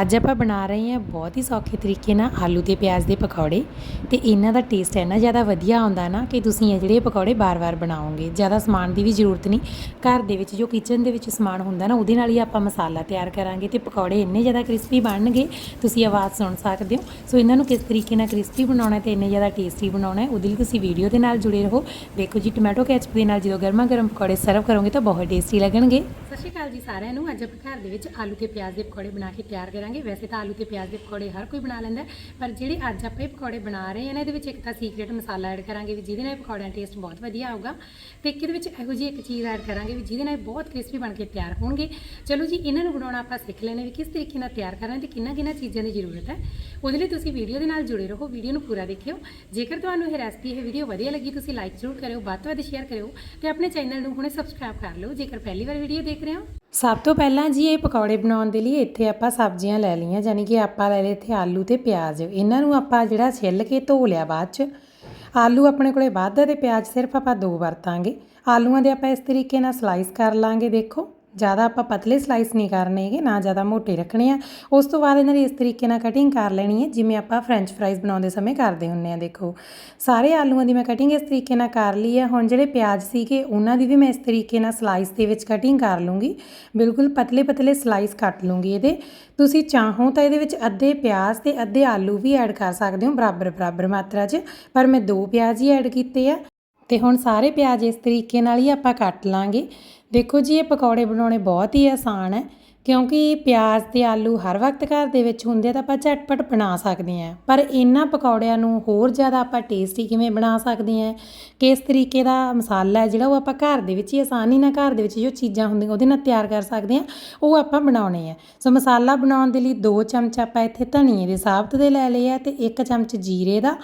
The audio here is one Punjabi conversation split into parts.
ਅੱਜ ਆਪਾਂ ਬਣਾ ਰਹੇ ਹਾਂ ਬਹੁਤ ਹੀ ਸੌਖੇ ਤਰੀਕੇ ਨਾਲ ਆਲੂ ਤੇ ਪਿਆਜ਼ ਦੇ ਪਕੌੜੇ ਤੇ ਇਹਨਾਂ ਦਾ ਟੇਸਟ ਇੰਨਾ ਜ਼ਿਆਦਾ ਵਧੀਆ ਆਉਂਦਾ ਨਾ ਕਿ ਤੁਸੀਂ ਇਹ ਜਿਹੜੇ ਪਕੌੜੇ ਬਾਰ-ਬਾਰ ਬਣਾਓਗੇ। ਜ਼ਿਆਦਾ ਸਮਾਨ ਦੀ ਵੀ ਜ਼ਰੂਰਤ ਨਹੀਂ। ਘਰ ਦੇ ਵਿੱਚ ਜੋ ਕਿਚਨ ਦੇ ਵਿੱਚ ਸਮਾਨ ਹੁੰਦਾ ਨਾ, ਉਹਦੇ ਨਾਲ ਹੀ ਆਪਾਂ ਮਸਾਲਾ ਤਿਆਰ ਕਰਾਂਗੇ ਤੇ ਪਕੌੜੇ ਇੰਨੇ ਜ਼ਿਆਦਾ ਕ੍ਰਿਸਪੀ ਬਣਨਗੇ, ਤੁਸੀਂ ਆਵਾਜ਼ ਸੁਣ ਸਕਦੇ ਹੋ। ਸੋ ਇਹਨਾਂ ਨੂੰ ਕਿਸ ਤਰੀਕੇ ਨਾਲ ਕ੍ਰਿਸਪੀ ਬਣਾਉਣਾ ਤੇ ਇੰਨੇ ਜ਼ਿਆਦਾ ਟੇਸਟੀ ਬਣਾਉਣਾ ਹੈ ਉਹਦੇ ਲਈ ਤੁਸੀਂ ਵੀਡੀਓ ਦੇ ਨਾਲ ਜੁੜੇ ਰਹੋ। ਦੇਖੋ ਜੀ ਟੋਮੈਟੋ ਕੈਚਪ ਦੇ ਨਾਲ ਜਦੋਂ ਗਰਮਾ ਗਰਮ ਪਕੌੜੇ ਸਰਵ ਕਰੋਗੇ ਤਾਂ ਬਹੁਤ ਟੇਸਟੀ ਲੱਗਣਗੇ। ਸਤਿ ਸ਼੍ਰੀ ਅਕਾਲ ਜੀ ਸਾਰਿਆਂ ਨੂੰ। ਅੱਜ ਆਪਾਂ ਘਰ ਦੇ ਵਿੱਚ ਆਲੂ ਤੇ ਪਿਆਜ਼ ਦੇ ਪਕੌੜੇ ਬਣਾ ਕੇ ਤਿਆਰ ਕਰਾਂਗੇ। ਵੈਸੇ ਤਾਂ ਆਲੂ ਤੇ ਪਿਆਜ਼ ਦੇ ਪਕੌੜੇ ਹਰ ਕੋਈ ਬਣਾ ਲੈਂਦਾ ਪਰ ਜਿਹੜੇ ਅੱਜ ਆਪਾਂ ਇਹ ਪਕੌੜੇ ਬਣਾ ਰਹੇ ਹਾਂ ਨਾ, ਇਹਦੇ ਵਿੱਚ ਇੱਕ ਤਾਂ ਸੀਕ੍ਰੀਟ ਮਸਾਲਾ ਐਡ ਕਰਾਂਗੇ ਵੀ ਜਿਹਦੇ ਨਾਲ ਪਕੌੜਿਆਂ ਦਾ ਟੇਸਟ ਬਹੁਤ ਵਧੀਆ ਆਊਗਾ ਤੇ ਇੱਕ ਇਹਦੇ ਵਿੱਚ ਇਹੋ ਜਿਹੀ ਇੱਕ ਚੀਜ਼ ਐਡ ਕਰਾਂਗੇ ਵੀ ਜਿਹਦੇ ਨਾਲ ਇਹ ਬਹੁਤ ਕ੍ਰਿਸਪੀ ਬਣ ਕੇ ਤਿਆਰ ਹੋਣਗੇ। ਚਲੋ ਜੀ, ਇਹਨਾਂ ਨੂੰ ਬਣਾਉਣਾ ਆਪਾਂ ਸਿੱਖ ਲੈਣੇ ਵੀ ਕਿਸ ਤਰੀਕੇ ਨਾਲ ਤਿਆਰ ਕਰਨਾ ਤੇ ਕਿੰਨਾ ਕਿੰਨਾ ਚੀਜ਼ਾਂ ਦੀ ਜ਼ਰੂਰਤ ਹੈ। ਉਹਦੇ ਲਈ ਤੁਸੀਂ ਵੀਡੀਓ ਦੇ ਨਾਲ ਜੁੜੇ ਰਹੋ ਵੀਡੀਓ ਨੂੰ ਪੂਰਾ ਦੇਖਿਓ। ਜੇਕਰ ਤੁਹਾਨੂੰ ਇਹ ਰੈਸਪੀ ਇਹ ਵੀਡੀਓ ਵਧੀਆ ਲੱਗੀ, ਤੁਸੀਂ ਲਾਈਕ ਜ਼ਰੂਰ ਕਰਿਓ, ਵੱਧ ਤੋਂ ਵੱਧ ਸ਼ੇਅਰ ਕਰਿਓ ਤੇ ਆਪਣੇ ਚੈਨਲ ਨੂੰ ਹੁਣੇ ਸਬਸਕ੍ਰਾਈਬ ਕਰ ਲਓ। ਜੇਕਰ ਪਹਿਲੀ ਵਾਰ ਵੀਡੀਓ ਦੇਖ ਰਹੇ ਹੋ ਸਭ ਤੋਂ ਪਹਿਲਾਂ ਜੀ ਇਹ ਪਕੌੜੇ ਬਣਾਉਣ ਦੇ ਲਈ ਇੱਥੇ ਆਪਾਂ ਸਬਜ਼ੀਆਂ ਲੈ ਲਈਆਂ ਯਾਨੀ ਕਿ ਆਪਾਂ ਲੈ ਲਏ ਇੱਥੇ ਆਲੂ ਤੇ ਪਿਆਜ਼। ਇਹਨਾਂ ਨੂੰ ਆਪਾਂ ਜਿਹੜਾ ਛਿੱਲ ਕੇ ਧੋ ਲਿਆ ਬਾਅਦ ਚ। ਆਲੂ ਆਪਣੇ ਕੋਲੇ ਵੱਧ ਆ ਤੇ ਪਿਆਜ਼ ਸਿਰਫ ਆਪਾਂ ਦੋ ਵਰਤਾਂਗੇ। ਆਲੂਆਂ ਦੇ ਆਪਾਂ ਇਸ ਤਰੀਕੇ ਨਾਲ ਸਲਾਈਸ ਕਰ ਲਾਂਗੇ, ਦੇਖੋ। ਜ਼ਿਆਦਾ ਆਪਾਂ ਪਤਲੇ ਸਲਾਈਸ ਨਹੀਂ ਕਰਨੇ ਹੈਗੇ, ਨਾ ਜ਼ਿਆਦਾ ਮੋਟੇ ਰੱਖਣੇ ਆ। ਉਸ ਤੋਂ ਬਾਅਦ ਇਹਨਾਂ ਦੀ ਇਸ ਤਰੀਕੇ ਨਾਲ ਕਟਿੰਗ ਕਰ ਲੈਣੀ ਹੈ, ਜਿਵੇਂ ਆਪਾਂ ਫ੍ਰੈਂਚ ਫਰਾਈਜ਼ ਬਣਾਉਂਦੇ ਸਮੇਂ ਕਰਦੇ ਹੁੰਨੇ ਆ, ਦੇਖੋ। ਸਾਰੇ ਆਲੂਆਂ ਦੀ ਮੈਂ ਕਟਿੰਗ ਇਸ ਤਰੀਕੇ ਨਾਲ ਕਰ ਲਈ ਹੈ। ਹੁਣ ਜਿਹੜੇ ਪਿਆਜ਼ ਸੀਗੇ, ਉਹਨਾਂ ਦੀ ਵੀ ਮੈਂ ਇਸ ਤਰੀਕੇ ਨਾਲ ਸਲਾਈਸ ਦੇ ਵਿੱਚ ਕਟਿੰਗ ਕਰ ਲੂੰਗੀ। ਬਿਲਕੁਲ ਪਤਲੇ ਪਤਲੇ ਸਲਾਈਸ ਕੱਟ ਲੂੰਗੀ ਇਹਦੇ। ਤੁਸੀਂ ਚਾਹੋ ਤਾਂ ਇਹਦੇ ਵਿੱਚ ਅੱਧੇ ਪਿਆਜ਼ ਤੇ ਅੱਧੇ ਆਲੂ ਵੀ ਐਡ ਕਰ ਸਕਦੇ ਹੋ, ਬਰਾਬਰ ਬਰਾਬਰ ਮਾਤਰਾ 'ਚ। ਪਰ ਮੈਂ ਦੋ ਪਿਆਜ਼ ਹੀ ਐਡ ਕੀਤੇ ਆ। ਤੇ ਹੁਣ ਸਾਰੇ ਪਿਆਜ਼ ਇਸ ਤਰੀਕੇ ਨਾਲ ਹੀ ਆਪਾਂ ਕੱਟ ਲਾਂਗੇ। ਦੇਖੋ ਜੀ, ਇਹ ਪਕੌੜੇ ਬਣਾਉਣੇ ਬਹੁਤ ਹੀ ਆਸਾਨ ਹੈ, ਕਿਉਂਕਿ ਪਿਆਜ਼ ਤੇ ਆਲੂ ਹਰ ਵਕਤ ਘਰ ਦੇ ਵਿੱਚ ਹੁੰਦੇ ਆ ਤਾਂ ਆਪਾਂ ਝਟਪਟ ਬਣਾ ਸਕਦੇ ਹਾਂ। ਪਰ ਇਹਨਾਂ ਪਕੌੜਿਆਂ ਨੂੰ ਹੋਰ ਜ਼ਿਆਦਾ ਆਪਾਂ ਟੇਸਟੀ ਕਿਵੇਂ ਬਣਾ ਸਕਦੇ ਹਾਂ? ਕਿਸ ਤਰੀਕੇ ਦਾ ਮਸਾਲਾ ਜਿਹੜਾ ਉਹ ਆਪਾਂ ਘਰ ਦੇ ਵਿੱਚ ਹੀ ਆਸਾਨੀ ਨਾਲ ਘਰ ਦੇ ਵਿੱਚ ਜੋ ਚੀਜ਼ਾਂ ਹੁੰਦੀਆਂ ਉਹਦੇ ਨਾਲ ਤਿਆਰ ਕਰ ਸਕਦੇ ਹਾਂ, ਉਹ ਆਪਾਂ ਬਣਾਉਣੇ ਆ ਸੋ ਮਸਾਲਾ ਬਣਾਉਣ ਦੇ ਲਈ 2 ਚਮਚ ਆਪਾਂ ਇੱਥੇ ਧਨੀਏ ਦੇ ਸਾਬਤ ਦੇ ਲੈ ਲਏ ਆ ਤੇ 1 ਚਮਚ ਜੀਰੇ ਦਾ,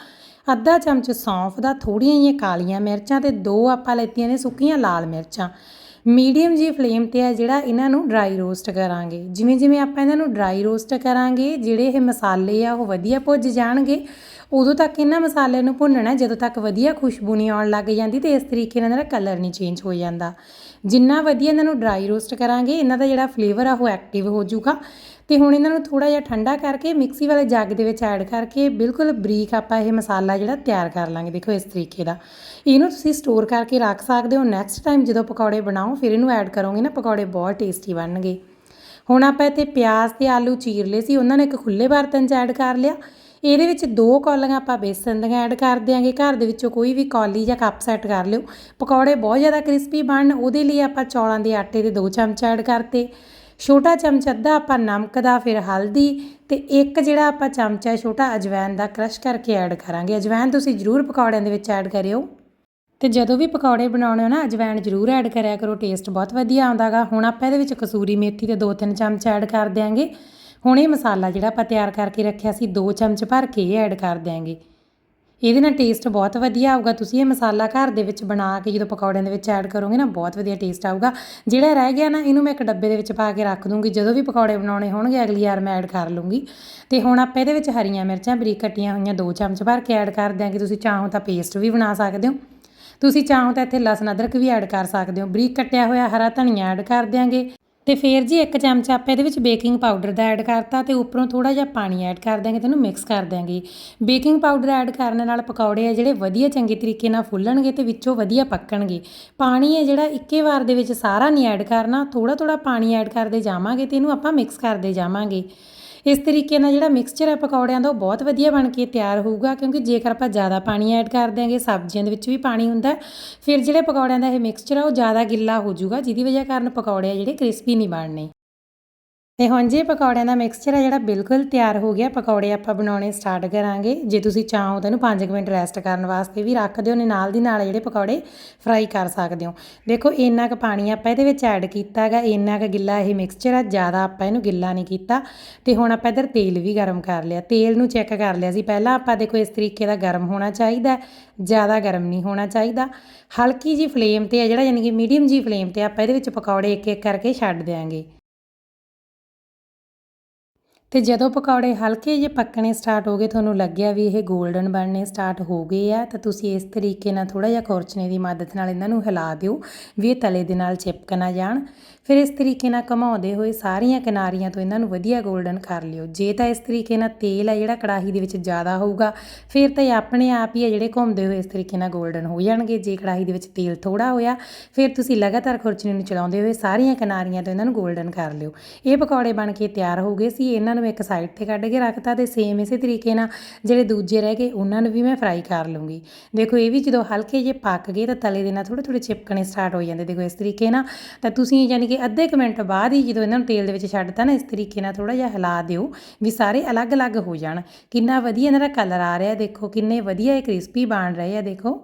ਅੱਧਾ ਚਮਚ ਸੌਂਫ ਦਾ ਥੋੜੀਆਂ ਜਿਹੀਆਂ ਕਾਲੀਆਂ ਮਿਰਚਾਂ ਤੇ ਦੋ ਆਪਾਂ ਲੈਤੀਆਂ ਨੇ ਸੁੱਕੀਆਂ ਲਾਲ ਮਿਰਚਾਂ। ਮੀਡੀਅਮ ਜੀ ਫਲੇਮ ਤੇ ਆ ਜਿਹੜਾ ਇਹਨਾਂ ਨੂੰ ਡਰਾਈ ਰੋਸਟ ਕਰਾਂਗੇ। ਜਿਵੇਂ ਜਿਵੇਂ ਆਪਾਂ ਇਹਨਾਂ ਨੂੰ ਡਰਾਈ ਰੋਸਟ ਕਰਾਂਗੇ, ਜਿਹੜੇ ਇਹ ਮਸਾਲੇ ਆ ਉਹ ਵਧੀਆ ਭੁੱਜ ਜਾਣਗੇ, ਉਦੋਂ ਤੱਕ ਇਹਨਾਂ ਮਸਾਲਿਆਂ ਨੂੰ ਭੁੰਨਣਾ ਜਦੋਂ ਤੱਕ ਵਧੀਆ ਖੁਸ਼ਬੂ ਨਹੀਂ ਆਉਣ ਲੱਗ ਜਾਂਦੀ ਤੇ ਇਸ ਤਰੀਕੇ ਨਾਲ ਇਹਨਾਂ ਦਾ ਕਲਰ ਨਹੀਂ ਚੇਂਜ ਹੋ ਜਾਂਦਾ। ਜਿੰਨਾ ਵਧੀਆ ਇਹਨਾਂ ਨੂੰ ਡਰਾਈ ਰੋਸਟ ਕਰਾਂਗੇ, ਇਹਨਾਂ ਦਾ ਜਿਹੜਾ ਫਲੇਵਰ ਆ ਉਹ ਐਕਟਿਵ ਹੋ ਜਾਊਗਾ। ਤੇ ਹੁਣ ਇਹਨਾਂ ਨੂੰ ਥੋੜਾ ਜਿਹਾ ਠੰਡਾ ਕਰਕੇ ਮਿਕਸੀ ਵਾਲੇ ਜੱਗ ਦੇ ਵਿੱਚ ਐਡ ਕਰਕੇ ਬਿਲਕੁਲ ਬਰੀਕ ਆਪਾਂ ਇਹ ਮਸਾਲਾ ਜਿਹੜਾ ਤਿਆਰ ਕਰ ਲਾਂਗੇ, ਦੇਖੋ ਇਸ ਤਰੀਕੇ ਦਾ। ਇਹਨੂੰ ਤੁਸੀਂ ਸਟੋਰ ਕਰਕੇ ਰੱਖ ਸਕਦੇ ਹੋ। ਨੈਕਸਟ ਟਾਈਮ ਜਦੋਂ ਪਕੌੜੇ ਬਣਾਓ, ਫਿਰ ਇਹਨੂੰ ਐਡ ਕਰੋਗੇ ਨਾ, ਪਕੌੜੇ ਬਹੁਤ ਟੇਸਟੀ ਬਣਨਗੇ। ਹੁਣ ਆਪਾਂ ਇੱਥੇ ਪਿਆਜ਼ ਤੇ ਆਲੂ ਚੀਰ ਲਏ ਸੀ, ਉਹਨਾਂ ਨੇ ਇੱਕ ਖੁੱਲੇ ਬਰਤਨ 'ਚ ਐਡ ਕਰ ਲਿਆ। ਇਹਦੇ ਵਿੱਚ ਦੋ ਕੌਲੀਆਂ ਆਪਾਂ ਬੇਸਨ ਦੀਆਂ ਐਡ ਕਰ ਦਿਆਂਗੇ। ਘਰ ਦੇ ਵਿੱਚੋਂ ਕੋਈ ਵੀ ਕੌਲੀ ਜਾਂ ਕੱਪ ਸੈੱਟ ਕਰ ਲਿਓ। ਪਕੌੜੇ ਬਹੁਤ ਜ਼ਿਆਦਾ ਕ੍ਰਿਸਪੀ ਬਣਨ, ਉਹਦੇ ਲਈ ਆਪਾਂ ਚੌਲਾਂ ਦੇ ਆਟੇ ਦੇ ਦੋ ਚਮਚ ਐਡ ਕਰਤੇ। ਛੋਟਾ ਚਮਚ ਅੱਧਾ ਆਪਾਂ ਨਮਕ ਦਾ, ਫਿਰ ਹਲਦੀ ਤੇ ਇੱਕ ਜਿਹੜਾ ਆਪਾਂ ਚਮਚਾ ਛੋਟਾ ਅਜਵਾਇਣ ਦਾ ਕ੍ਰਸ਼ ਕਰਕੇ ਐਡ ਕਰਾਂਗੇ। ਅਜਵਾਇਣ ਤੁਸੀਂ ਜ਼ਰੂਰ ਪਕੌੜਿਆਂ ਦੇ ਵਿੱਚ ਐਡ ਕਰਿਓ। ਤੇ ਜਦੋਂ ਵੀ ਪਕੌੜੇ ਬਣਾਉਣੇ ਹੋ ਨਾ ਅਜਵਾਇਣ ਜ਼ਰੂਰ ਐਡ ਕਰਿਆ ਕਰੋ ਟੇਸਟ ਬਹੁਤ ਵਧੀਆ ਆਉਂਦਾਗਾ। ਹੁਣ ਆਪਾਂ ਇਹਦੇ ਵਿੱਚ ਕਸੂਰੀ ਮੇਥੀ ਦੇ 2-3 ਚਮਚ ਐਡ ਕਰ ਦਿਆਂਗੇ। ਹੁਣ ਇਹ ਮਸਾਲਾ ਜਿਹੜਾ ਆਪਾਂ ਤਿਆਰ ਕਰਕੇ ਰੱਖਿਆ ਸੀ 2 ਚਮਚ ਭਰ ਕੇ ਇਹ ਐਡ ਕਰ ਦਿਆਂਗੇ। ਇਹਦੇ ਨਾਲ ਟੇਸਟ ਬਹੁਤ ਵਧੀਆ ਆਊਗਾ। ਤੁਸੀਂ ਇਹ ਮਸਾਲਾ ਘਰ ਦੇ ਵਿੱਚ ਬਣਾ ਕੇ ਜਦੋਂ ਪਕੌੜਿਆਂ ਦੇ ਵਿੱਚ ਐਡ ਕਰੋਗੇ ਨਾ, ਬਹੁਤ ਵਧੀਆ ਟੇਸਟ ਆਊਗਾ। ਜਿਹੜਾ ਰਹਿ ਗਿਆ ਨਾ, ਇਹਨੂੰ ਮੈਂ ਇੱਕ ਡੱਬੇ ਦੇ ਵਿੱਚ ਪਾ ਕੇ ਰੱਖ ਦੂੰਗੀ। ਜਦੋਂ ਵੀ ਪਕੌੜੇ ਬਣਾਉਣੇ ਹੋਣਗੇ, ਅਗਲੀ ਵਾਰ ਮੈਂ ਐਡ ਕਰ ਲੂੰਗੀ। ਤੇ ਹੁਣ ਆਪਾਂ ਇਹਦੇ ਵਿੱਚ ਹਰੀਆਂ ਮਿਰਚਾਂ, ਬਰੀਕ ਕੱਟੀਆਂ ਹੋਈਆਂ 2 ਚਮਚ ਭਰ ਕੇ ਐਡ ਕਰ ਦਿਆਂਗੇ। ਤੁਸੀਂ ਚਾਹੋ ਤਾਂ ਪੇਸਟ ਵੀ ਬਣਾ ਸਕਦੇ ਹੋ। ਤੁਸੀਂ ਚਾਹੋ ਤਾਂ ਇੱਥੇ ਲਸਣ, ਅਦਰਕ ਵੀ ਐਡ ਕਰ ਸਕਦੇ ਹੋ। ਬਰੀਕ ਕੱਟਿਆ ਹੋਇਆ ਹਰਾ ਧਨੀਆ ਐਡ ਕਰ ਦਿਆਂਗੇ। ਤੇ ਫਿਰ ਜੀ ਇੱਕ ਚਮਚ ਆਪਾਂ ਇਹਦੇ ਵਿੱਚ ਬੇਕਿੰਗ ਪਾਊਡਰ ਦਾ ਐਡ ਕਰਤਾ ਤੇ ਉੱਪਰੋਂ ਥੋੜਾ ਜਿਹਾ ਪਾਣੀ ਐਡ ਕਰ ਦਾਂਗੇ ਤੇ ਇਹਨੂੰ ਮਿਕਸ ਕਰ ਦਾਂਗੇ ਬੇਕਿੰਗ ਪਾਊਡਰ ਐਡ ਕਰਨ ਨਾਲ ਪਕੌੜੇ ਆ ਜਿਹੜੇ ਵਧੀਆ ਚੰਗੇ ਤਰੀਕੇ ਨਾਲ ਫੁੱਲਣਗੇ ਤੇ ਵਿੱਚੋਂ ਵਧੀਆ ਪੱਕਣਗੇ। ਪਾਣੀ ਹੈ ਜਿਹੜਾ ਇੱਕੇ ਵਾਰ ਦੇ ਵਿੱਚ ਸਾਰਾ ਨਹੀਂ ਐਡ ਕਰਨਾ ਥੋੜਾ ਥੋੜਾ ਪਾਣੀ ਐਡ ਕਰਦੇ ਜਾਵਾਂਗੇ ਤੇ ਇਹਨੂੰ ਆਪਾਂ ਮਿਕਸ ਕਰਦੇ ਜਾਵਾਂਗੇ। ਇਸ ਤਰੀਕੇ ਨਾਲ ਜਿਹੜਾ ਮਿਕਸਚਰ ਹੈ ਪਕੌੜਿਆਂ ਦਾ ਉਹ ਬਹੁਤ ਵਧੀਆ ਬਣ ਕੇ ਤਿਆਰ ਹੋਊਗਾ, ਕਿਉਂਕਿ ਜੇਕਰ ਆਪਾਂ ਜ਼ਿਆਦਾ ਪਾਣੀ ਐਡ ਕਰ ਦਿਆਂਗੇ, ਸਬਜ਼ੀਆਂ ਦੇ ਵਿੱਚ ਵੀ ਪਾਣੀ ਹੁੰਦਾ, ਫਿਰ ਜਿਹੜੇ ਪਕੌੜਿਆਂ ਦਾ ਇਹ ਮਿਕਸਚਰ ਆ ਉਹ ਜ਼ਿਆਦਾ ਗਿੱਲਾ ਹੋ ਜਾਊਗਾ, ਜਿਹਦੀ ਵਜ੍ਹਾ ਕਾਰਨ ਪਕੌੜੇ ਆ ਜਿਹੜੇ ਕ੍ਰਿਸਪੀ ਨਹੀਂ ਬਣਨੇ। ਤੇ ਹੁਣ ਜੇ ਪਕੌੜਿਆਂ ਦਾ ਮਿਕਸਚਰ ਹੈ ਜਿਹੜਾ ਬਿਲਕੁਲ ਤਿਆਰ ਹੋ ਗਿਆ, ਪਕੌੜੇ ਆਪਾਂ ਬਣਾਉਣੇ ਸਟਾਰਟ ਕਰਾਂਗੇ। ਜੇ ਤੁਸੀਂ ਚਾਹੋ ਤਾਂ ਇਹਨੂੰ 5 ਮਿੰਟ ਰੈਸਟ ਕਰਨ ਵਾਸਤੇ ਵੀ ਰੱਖ ਦਿਓ ਨੇ ਨਾਲ ਦੀ ਨਾਲ ਜਿਹੜੇ ਪਕੌੜੇ ਫਰਾਈ ਕਰ ਸਕਦੇ ਹੋ। ਦੇਖੋ ਇੰਨਾ ਕੁ ਪਾਣੀ ਆਪਾਂ ਇਹਦੇ ਵਿੱਚ ਐਡ ਕੀਤਾ ਹੈਗਾ, ਇੰਨਾ ਕੁ ਗਿੱਲਾ ਇਹ ਮਿਕਸਚਰ ਆ, ਜ਼ਿਆਦਾ ਆਪਾਂ ਇਹਨੂੰ ਗਿੱਲਾ ਨਹੀਂ ਕੀਤਾ। ਤੇ ਹੁਣ ਆਪਾਂ ਇਧਰ ਤੇਲ ਵੀ ਗਰਮ ਕਰ ਲਿਆ। ਤੇਲ ਨੂੰ ਚੈੱਕ ਕਰ ਲਿਆ ਸੀ। ਪਹਿਲਾਂ ਆਪਾਂ ਦੇਖੋ ਇਸ ਤਰੀਕੇ ਦਾ ਗਰਮ ਹੋਣਾ ਚਾਹੀਦਾ, ਜ਼ਿਆਦਾ ਗਰਮ ਨਹੀਂ ਹੋਣਾ ਚਾਹੀਦਾ। ਹਲਕੀ ਜੀ ਫਲੇਮ ਤੇ ਆ ਜਿਹੜਾ ਯਾਨੀ ਕਿ ਮੀਡੀਅਮ ਜੀ ਫਲੇਮ ਤੇ ਆਪਾਂ ਇਹਦੇ ਵਿੱਚ ਪਕੌੜੇ ਇੱਕ ਇੱਕ ਕਰਕੇ ਛੱਡ ਦਿਆਂਗੇ। ਤੇ ਜਦੋਂ ਪਕੌੜੇ ਹਲਕੇ ਜਿਹੇ ਪੱਕਣੇ ਸਟਾਰਟ ਹੋ ਗਏ, ਤੁਹਾਨੂੰ ਲੱਗਿਆ ਵੀ ਇਹ ਗੋਲਡਨ ਬਣਨੇ ਸਟਾਰਟ ਹੋ ਗਏ ਆ, ਤਾਂ ਤੁਸੀਂ ਇਸ ਤਰੀਕੇ ਨਾਲ ਥੋੜਾ ਜਿਹਾ ਖੋਰਚਨੇ ਦੀ ਮਦਦ ਨਾਲ ਇਹਨਾਂ ਨੂੰ ਹਿਲਾ ਦਿਓ ਵੀ ਇਹ ਤਲੇ ਦੇ ਨਾਲ ਚਿਪਕ ਨਾ ਜਾਣ। ਫਿਰ ਇਸ ਤਰੀਕੇ ਨਾਲ ਘਮਾਉਂਦੇ ਹੋਏ ਸਾਰੀਆਂ ਕਿਨਾਰੀਆਂ ਤੋਂ ਇਹਨਾਂ ਨੂੰ ਵਧੀਆ ਗੋਲਡਨ ਕਰ ਲਿਓ। ਜੇ ਤਾਂ ਇਸ ਤਰੀਕੇ ਨਾਲ ਤੇਲ ਆ ਜਿਹੜਾ ਕੜਾਹੀ ਦੇ ਵਿੱਚ ਜ਼ਿਆਦਾ ਹੋਊਗਾ, ਫਿਰ ਤਾਂ ਇਹ ਆਪਣੇ ਆਪ ਹੀ ਆ ਜਿਹੜੇ ਘੁੰਮਦੇ ਹੋਏ ਇਸ ਤਰੀਕੇ ਨਾਲ ਗੋਲਡਨ ਹੋ ਜਾਣਗੇ। ਜੇ ਕੜਾਹੀ ਦੇ ਵਿੱਚ ਤੇਲ ਥੋੜਾ ਹੋਇਆ, ਫਿਰ ਤੁਸੀਂ ਲਗਾਤਾਰ ਖੁਰਚਨੇ ਨੂੰ ਚਲਾਉਂਦੇ ਹੋਏ ਸਾਰੀਆਂ ਕਿਨਾਰੀਆਂ ਤੋਂ ਇਹਨਾਂ ਨੂੰ ਗੋਲਡਨ ਕਰ ਲਿਓ। ਇਹ ਪਕੌੜੇ ਬਣ ਕੇ ਤਿਆਰ ਹੋ ਗਏ ਸੀ, ਇਹਨਾਂ ਨੂੰ ਇੱਕ ਸਾਈਡ ਤੇ ਕੱਢ ਕੇ ਰੱਖਤਾ ਤੇ ਸੇਮ ਇਸੇ ਤਰੀਕੇ ਨਾਲ ਜਿਹੜੇ ਦੂਜੇ ਰਹਿ ਗਏ, ਉਹਨਾਂ ਨੂੰ ਵੀ ਮੈਂ ਫਰਾਈ ਕਰ ਲੂੰਗੀ। ਦੇਖੋ, ਇਹ ਵੀ ਜਦੋਂ ਹਲਕੇ ਜਿਹੇ ਪੱਕ ਗਏ ਤਾਂ ਤਲੇ ਦੇ ਨਾਲ ਥੋੜੇ ਥੋੜੇ ਚਿਪਕਣੇ ਸਟਾਰਟ ਹੋ ਜਾਂਦੇ। ਦੇਖੋ, ਇਸ ਤਰੀਕੇ ਨਾਲ ਤਾਂ ਤੁਸੀਂ ਯਾਨੀ ਕਿ ਅੱਧੇ ਕੁ ਮਿੰਟ ਬਾਅਦ ਹੀ ਜਦੋਂ ਇਹਨਾਂ ਨੂੰ ਤੇਲ ਦੇ ਵਿੱਚ ਛੱਡਤਾ ਨਾ, ਇਸ ਤਰੀਕੇ ਨਾਲ ਥੋੜਾ ਜਿਹਾ ਹਿਲਾ ਦਿਓ ਵੀ ਸਾਰੇ ਅਲੱਗ-ਅਲੱਗ ਹੋ ਜਾਣ। ਕਿੰਨਾ ਵਧੀਆ ਇਹਨਾਂ ਦਾ ਕਲਰ ਆ ਰਿਹਾ, ਦੇਖੋ, ਕਿੰਨੇ ਵਧੀਆ ਇਹ ਕ੍ਰਿਸਪੀ ਬਣ ਰਹੇ ਆ, ਦੇਖੋ।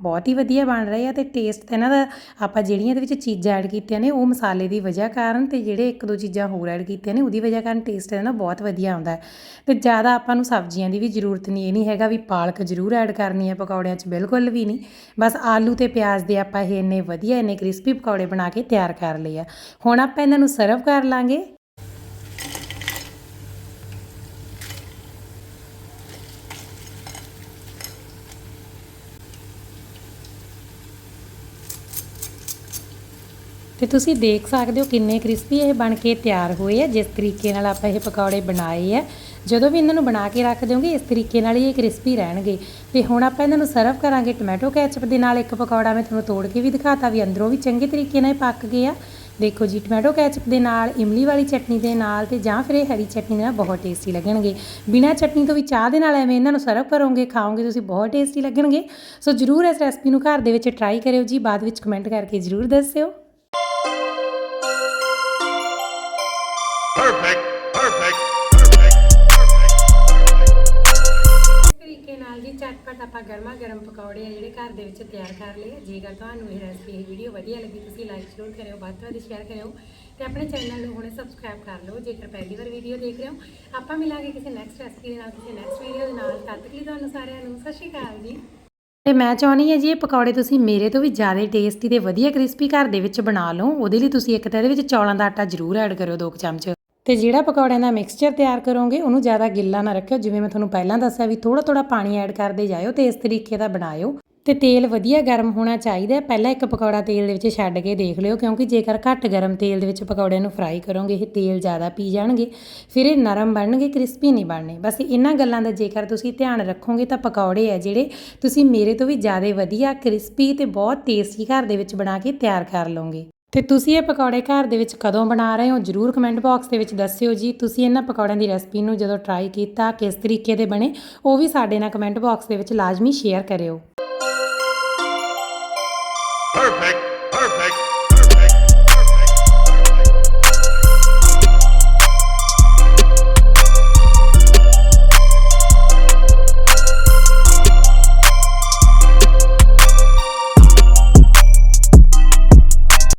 ਬਹੁਤ ਹੀ ਵਧੀਆ ਬਣ ਰਹੇ ਆ ਤੇ ਟੇਸਟ ਇਹਨਾਂ ਦਾ, ਆਪਾਂ ਜਿਹੜੀਆਂ ਇਹਦੇ ਵਿੱਚ ਚੀਜ਼ਾਂ ਐਡ ਕੀਤੀਆਂ ਨੇ, ਉਹ ਮਸਾਲੇ ਦੀ ਵਜ੍ਹਾ ਕਾਰਨ ਤੇ ਜਿਹੜੇ ਇੱਕ ਦੋ ਚੀਜ਼ਾਂ ਹੋਰ ਐਡ ਕੀਤੀਆਂ ਨੇ, ਉਹਦੀ ਵਜ੍ਹਾ ਕਾਰਨ ਟੇਸਟ ਇਹਦਾ ਨਾ ਬਹੁਤ ਵਧੀਆ ਆਉਂਦਾ ਹੈ। ਤੇ ਜ਼ਿਆਦਾ ਆਪਾਂ ਨੂੰ ਸਬਜ਼ੀਆਂ ਦੀ ਵੀ ਜ਼ਰੂਰਤ ਨਹੀਂ, ਇਹ ਨਹੀਂ ਹੈਗਾ ਵੀ ਪਾਲਕ ਜ਼ਰੂਰ ਐਡ ਕਰਨੀ ਹੈ, ਪਕੌੜਿਆਂ 'ਚ ਬਿਲਕੁਲ ਵੀ ਨਹੀਂ। ਬਸ ਆਲੂ ਤੇ ਪਿਆਜ਼ ਦੇ ਆਪਾਂ ਇਹ ਇੰਨੇ ਵਧੀਆ, ਇੰਨੇ ਕ੍ਰਿਸਪੀ ਪਕੌੜੇ ਬਣਾ ਕੇ ਤਿਆਰ ਕਰ ਲਏ ਆ। ਹੁਣ ਆਪਾਂ ਇਹਨਾਂ ਨੂੰ ਸਰਵ ਕਰ ਲਾਂਗੇ। ਤੇ ਤੁਸੀਂ ਦੇਖ ਸਕਦੇ ਹੋ ਕਿੰਨੇ ਕ੍ਰਿਸਪੀ ਇਹ ਬਣ ਕੇ ਤਿਆਰ ਹੋਏ ਆ, ਜਿਸ ਤਰੀਕੇ ਨਾਲ ਆਪਾਂ ਇਹ ਪਕੌੜੇ ਬਣਾਏ ਆ। ਜਦੋਂ ਵੀ ਇਹਨਾਂ ਨੂੰ ਬਣਾ ਕੇ ਰੱਖ ਦਿਓਗੇ, ਇਸ ਤਰੀਕੇ ਨਾਲ ਹੀ ਇਹ ਕ੍ਰਿਸਪੀ ਰਹਿਣਗੇ। ਤੇ ਹੁਣ ਆਪਾਂ ਇਹਨਾਂ ਨੂੰ ਸਰਵ ਕਰਾਂਗੇ ਟੋਮੈਟੋ ਕੈਚਅਪ ਦੇ ਨਾਲ ਇੱਕ ਪਕੌੜਾ। ਮੈਂ ਤੁਹਾਨੂੰ ਤੋੜ ਕੇ ਵੀ ਦਿਖਾਤਾ ਵੀ ਅੰਦਰੋਂ ਵੀ ਚੰਗੇ ਤਰੀਕੇ ਨਾਲ ਇਹ ਪੱਕ ਗਏ ਆ ਦੇਖੋ ਜੀ, ਟੋਮੈਟੋ ਕੈਚਪ ਦੇ ਨਾਲ, ਇਮਲੀ ਵਾਲੀ ਚਟਨੀ ਦੇ ਨਾਲ ਤੇ ਜਾਂ ਫਿਰ ਇਹ ਹਰੀ ਚਟਨੀ ਦੇ ਨਾਲ ਬਹੁਤ ਟੇਸਟੀ ਲੱਗਣਗੇ। ਬਿਨਾਂ ਚਟਨੀ ਤੋਂ ਵੀ ਚਾਹ ਦੇ ਨਾਲ ਐਵੇਂ ਇਹਨਾਂ ਨੂੰ ਸਰਵ ਕਰੋਗੇ, ਖਾਓਗੇ, ਤੁਸੀਂ ਬਹੁਤ ਟੇਸਟੀ ਲੱਗਣਗੇ। ਸੋ ਜਰੂਰ ਇਸ ਰੈਸਪੀ ਨੂੰ ਘਰ ਦੇ ਵਿੱਚ ਟਰਾਈ ਕਰਿਓ ਜੀ। ਬਾਅਦ ਵਿੱਚ ਕਮੈਂਟ ਕਰਕੇ ਜਰੂਰ ਦੱਸਿਓ। Perfect, perfect, ਤਰੀਕੇ ਨਾਲ ਜੀ ਝਟਪਟ ਆਪਾਂ ਗਰਮਾ ਗਰਮ ਪਕੌੜੇ ਆ ਜਿਹੜੇ ਘਰ ਦੇ ਵਿੱਚ ਤਿਆਰ ਕਰ ਲਏ ਆ। ਜੇਕਰ ਤੁਹਾਨੂੰ ਇਹ ਰੈਸਪੀ ਇਹ ਵੀਡੀਓ ਵਧੀਆ ਲੱਗੀ ਤੁਸੀਂ ਲਾਈਕ ਜ਼ਰੂਰ ਕਰਿਓ ਵੱਧ ਤੋਂ ਵੱਧ ਸ਼ੇਅਰ ਕਰਿਓ ਤੇ ਆਪਣੇ ਚੈਨਲ ਨੂੰ ਹੁਣੇ ਸਬਸਕ੍ਰਾਈਬ ਕਰ ਲਓ ਜੇਕਰ ਪਹਿਲੀ ਵਾਰ ਵੀਡੀਓ ਦੇਖ ਰਹੇ ਹੋ। ਆਪਾਂ ਮਿਲਾਂਗੇ ਕਿਸੇ ਨੈਕਸਟ ਰੈਸਪੀ ਦੇ ਨਾਲ ਕਿਸੇ ਨੈਕਸਟ ਵੀਡੀਓ ਦੇ ਨਾਲ। ਤਦ ਤੱਕ ਲਈ ਤੁਹਾਨੂੰ ਸਾਰਿਆਂ ਨੂੰ ਸਤਿ ਸ਼੍ਰੀ ਅਕਾਲ ਜੀ। ਤੇ ਮੈਂ ਚਾਹੁੰਦੀ ਹਾਂ ਜੀ ਇਹ ਪਕੌੜੇ ਤੁਸੀਂ ਮੇਰੇ ਤੋਂ ਵੀ ਜ਼ਿਆਦਾ ਟੇਸਟੀ ਤੇ ਵਧੀਆ ਕ੍ਰਿਸਪੀ ਘਰ ਦੇ ਵਿੱਚ ਬਣਾ ਲਓ। ਉਹਦੇ ਲਈ ਤੁਸੀਂ ਇੱਕ ਤਾਂ ਇਹਦੇ ਵਿੱਚ ਚੌਲਾਂ ਦਾ ਆਟਾ ਜ਼ਰੂਰ ਐਡ ਕਰਿਓ ਦੋ ਕੁ ਚਮਚ। ਤੇ ਜਿਹੜਾ ਪਕੌੜਿਆਂ ਦਾ ਮਿਕਸਚਰ ਤਿਆਰ ਕਰੋਗੇ, ਉਹਨੂੰ ਜ਼ਿਆਦਾ ਗਿੱਲਾ ਨਾ ਰੱਖਿਓ। ਜਿਵੇਂ ਮੈਂ ਤੁਹਾਨੂੰ ਪਹਿਲਾਂ ਦੱਸਿਆ ਵੀ ਥੋੜਾ ਥੋੜਾ ਪਾਣੀ ਐਡ ਕਰਦੇ ਜਾਇਓ ਤੇ ਇਸ ਤਰੀਕੇ ਦਾ ਬਣਾਇਓ। ਤੇ ਤੇਲ ਵਧੀਆ ਗਰਮ ਹੋਣਾ ਚਾਹੀਦਾ ਪਹਿਲਾਂ ਇੱਕ ਪਕੌੜਾ ਤੇਲ ਦੇ ਵਿੱਚ ਛੱਡ ਕੇ ਦੇਖ ਲਿਓ, ਕਿਉਂਕਿ ਜੇਕਰ ਘੱਟ ਗਰਮ ਤੇਲ ਦੇ ਵਿੱਚ ਪਕੌੜਿਆਂ ਨੂੰ ਫਰਾਈ ਕਰੋਗੇ, ਇਹ ਤੇਲ ਜ਼ਿਆਦਾ ਪੀ ਜਾਣਗੇ, ਫਿਰ ਇਹ ਨਰਮ ਬਣਨਗੇ ਕ੍ਰਿਸਪੀ ਨਹੀਂ ਬਣਨੇ। ਬਸ ਇਹਨਾਂ ਗੱਲਾਂ ਦਾ ਜੇਕਰ ਤੁਸੀਂ ਧਿਆਨ ਰੱਖੋਗੇ ਤਾਂ ਪਕੌੜੇ ਆ ਜਿਹੜੇ ਤੁਸੀਂ ਮੇਰੇ ਤੋਂ ਵੀ ਜ਼ਿਆਦਾ ਵਧੀਆ ਕ੍ਰਿਸਪੀ ਤੇ ਬਹੁਤ ਟੇਸਟੀ ਘਰ ਦੇ ਵਿੱਚ ਬਣਾ ਕੇ ਤਿਆਰ ਕਰ ਲਓਗੇ। ਤੇ ਤੁਸੀਂ ਇਹ ਪਕੌੜੇ ਘਰ ਦੇ ਵਿੱਚ ਕਦੋਂ ਬਣਾ ਰਹੇ ਹੋ? ਜਰੂਰ ਕਮੈਂਟ ਬਾਕਸ ਦੇ ਵਿੱਚ ਦੱਸਿਓ ਜੀ। ਤੁਸੀਂ ਇਹਨਾਂ ਪਕੌੜਿਆਂ ਦੀ ਰੈਸਪੀ ਨੂੰ ਜਦੋਂ ਟਰਾਈ ਕੀਤਾ ਕਿਸ ਤਰੀਕੇ ਦੇ ਬਣੇ ਉਹ ਵੀ ਸਾਡੇ ਨਾਲ ਕਮੈਂਟ ਬਾਕਸ ਦੇ ਵਿੱਚ ਲਾਜ਼ਮੀ ਸ਼ੇਅਰ ਕਰਿਓ। Perfect,